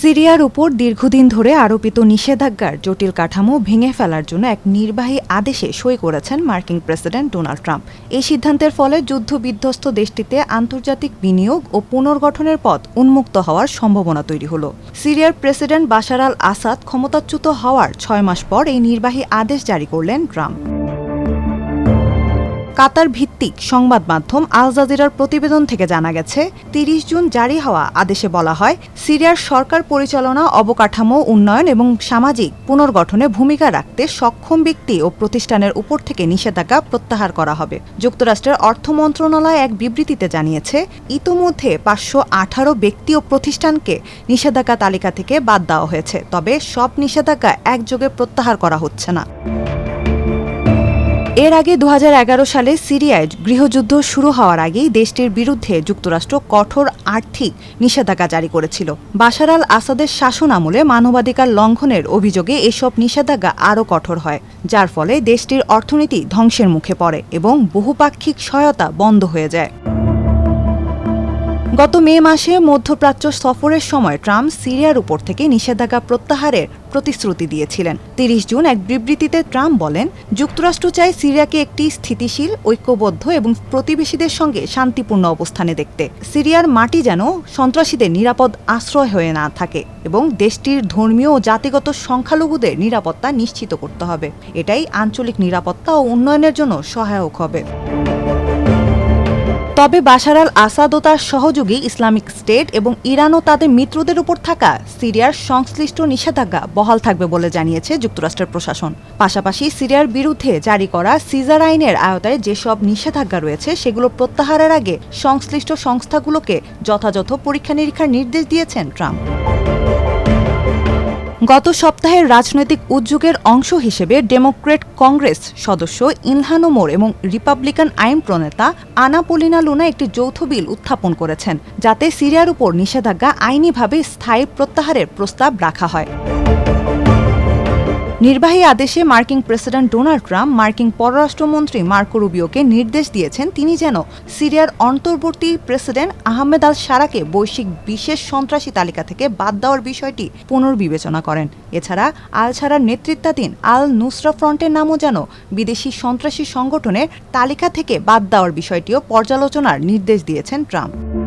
সিরিয়ার উপর দীর্ঘদিন ধরে আরোপিত নিষেধাজ্ঞার জটিল কাঠামো ভেঙে ফেলার জন্য এক নির্বাহী আদেশে সই করেছেন মার্কিন প্রেসিডেন্ট ডোনাল্ড ট্রাম্প। এই সিদ্ধান্তের ফলে যুদ্ধবিধ্বস্ত দেশটিতে আন্তর্জাতিক বিনিয়োগ ও পুনর্গঠনের পথ উন্মুক্ত হওয়ার সম্ভাবনা তৈরি হল। সিরিয়ার প্রেসিডেন্ট বাশার আল আসাদ ক্ষমতাচ্যুত হওয়ার ছয় মাস পর এই নির্বাহী আদেশ জারি করলেন ট্রাম্প। কাতার ভিত্তিক সংবাদ মাধ্যম আল জাজিরার প্রতিবেদন থেকে জানা গেছে, তিরিশ জুন জারি হওয়া আদেশে বলা হয়, সিরিয়ার সরকার পরিচালনা, অবকাঠামো, উন্নয়ন এবং সামাজিক পুনর্গঠনে ভূমিকা রাখতে সক্ষম ব্যক্তি ও প্রতিষ্ঠানের উপর থেকে নিষেধাজ্ঞা প্রত্যাহার করা হবে। যুক্তরাষ্ট্রের অর্থ মন্ত্রণালয় এক বিবৃতিতে জানিয়েছে, ইতোমধ্যে পাঁচশো আঠারো ব্যক্তি ও প্রতিষ্ঠানকে নিষেধাজ্ঞা তালিকা থেকে বাদ দেওয়া হয়েছে, তবে সব নিষেধাজ্ঞা একযোগে প্রত্যাহার করা হচ্ছে না। এর আগে দু হাজার এগারো সালে সিরিয়ায় গৃহযুদ্ধ শুরু হওয়ার আগেই দেশটির বিরুদ্ধে যুক্তরাষ্ট্র কঠোর আর্থিক নিষেধাজ্ঞা জারি করেছিল। বাশার আল আসাদের শাসন আমলে মানবাধিকার লঙ্ঘনের অভিযোগে এসব নিষেধাজ্ঞা আরও কঠোর হয়, যার ফলে দেশটির অর্থনীতি ধ্বংসের মুখে পড়ে এবং বহুপাক্ষিক সহায়তা বন্ধ হয়ে যায়। গত মে মাসে মধ্যপ্রাচ্য সফরের সময় ট্রাম্প সিরিয়ার উপর থেকে নিষেধাজ্ঞা প্রত্যাহারের প্রতিশ্রুতি দিয়েছিলেন। তিরিশ জুন এক বিবৃতিতে ট্রাম্প বলেন, যুক্তরাষ্ট্র চায় সিরিয়াকে একটি স্থিতিশীল, ঐক্যবদ্ধ এবং প্রতিবেশীদের সঙ্গে শান্তিপূর্ণ অবস্থানে দেখতে। সিরিয়ার মাটি যেন সন্ত্রাসীদের নিরাপদ আশ্রয় হয়ে না থাকে এবং দেশটির ধর্মীয় ও জাতিগত সংখ্যালঘুদের নিরাপত্তা নিশ্চিত করতে হবে। এটাই আঞ্চলিক নিরাপত্তা ও উন্নয়নের জন্য সহায়ক হবে। তবে বাশার আল আসাদ ও তার সহযোগী ইসলামিক স্টেট এবং ইরানও তাদের মিত্রদের উপর থাকা সিরিয়ার সংশ্লিষ্ট নিষেধাজ্ঞা বহাল থাকবে বলে জানিয়েছে যুক্তরাষ্ট্রের প্রশাসন। পাশাপাশি সিরিয়ার বিরুদ্ধে জারি করা সিজার আইনের আয়তায় যেসব নিষেধাজ্ঞা রয়েছে, সেগুলো প্রত্যাহারের আগে সংশ্লিষ্ট সংস্থাগুলোকে যথাযথ পরীক্ষা নিরীক্ষার নির্দেশ দিয়েছেন ট্রাম্প। গত সপ্তাহের রাজনৈতিক উদ্যোগের অংশ হিসেবে ডেমোক্রেট কংগ্রেস সদস্য ইলহান মোর এবং রিপাবলিকান আইন প্রণেতা আনা পলিনা লুনা একটি যৌথ বিল উত্থাপন করেছেন, যাতে সিরিয়ার উপর নিষেধাজ্ঞা আইনিভাবে স্থায়ী প্রত্যাহারের প্রস্তাব রাখা হয়। নির্বাহী আদেশে মার্কিন প্রেসিডেন্ট ডোনাল্ড ট্রাম্প, মার্কিন পররাষ্ট্রমন্ত্রী মার্কো রুবিওকে নির্দেশ দিয়েছেন তিনি যেন সিরিয়ার অন্তর্বর্তী প্রেসিডেন্ট আহমেদ আল সারাকে বৈশ্বিক বিশেষ সন্ত্রাসী তালিকা থেকে বাদ দেওয়ার বিষয়টি পুনর্বিবেচনা করেন। এছাড়া আল সারার নেতৃত্বাধীন আল নুসরা ফ্রন্টের নামও যেন বিদেশি সন্ত্রাসী সংগঠনের তালিকা থেকে বাদ দেওয়ার বিষয়টিও পর্যালোচনার নির্দেশ দিয়েছেন ট্রাম্প।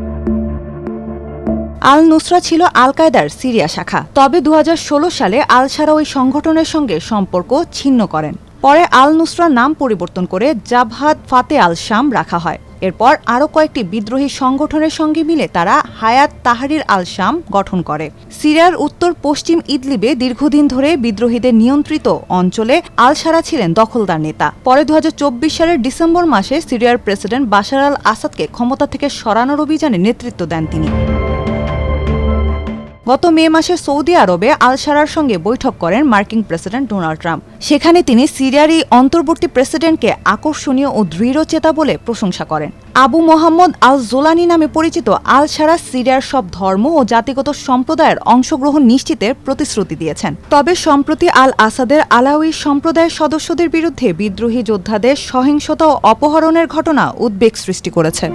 আল নুসরা ছিল আল কায়দার সিরিয়া শাখা। তবে দু হাজার ষোলো সালে আল সারা ওই সংগঠনের সঙ্গে সম্পর্ক ছিন্ন করেন। পরে আল নুসরার নাম পরিবর্তন করে জাবহাদ ফাতে আল শাম রাখা হয়। এরপর আরও কয়েকটি বিদ্রোহী সংগঠনের সঙ্গে মিলে তারা হায়াত তাহারির আল শাম গঠন করে। সিরিয়ার উত্তর পশ্চিম ইদলিবে দীর্ঘদিন ধরে বিদ্রোহীদের নিয়ন্ত্রিত অঞ্চলে আল সারা ছিলেন দখলদার নেতা। পরে দুহাজার চব্বিশ সালের ডিসেম্বর মাসে সিরিয়ার প্রেসিডেন্ট বাশার আল আসাদকে ক্ষমতা থেকে সরানোর অভিযানে নেতৃত্ব দেন তিনি। গত মে মাসে সৌদি আরবে আল সারার সঙ্গে বৈঠক করেন মার্কিন প্রেসিডেন্ট ডোনাল্ড ট্রাম্প। সেখানে তিনি সিরিয়ার এই অন্তর্বর্তী প্রেসিডেন্টকে আকর্ষণীয় ও দৃঢ়চেতা বলে প্রশংসা করেন। আবু মোহাম্মদ আল জোলানি নামে পরিচিত আল সারা সিরিয়ার সব ধর্ম ও জাতিগত সম্প্রদায়ের অংশগ্রহণ নিশ্চিতের প্রতিশ্রুতি দিয়েছেন। তবে সম্প্রতি আল আসাদের আলাউই সম্প্রদায়ের সদস্যদের বিরুদ্ধে বিদ্রোহী যোদ্ধাদের সহিংসতা ও অপহরণের ঘটনা উদ্বেগ সৃষ্টি করেছে।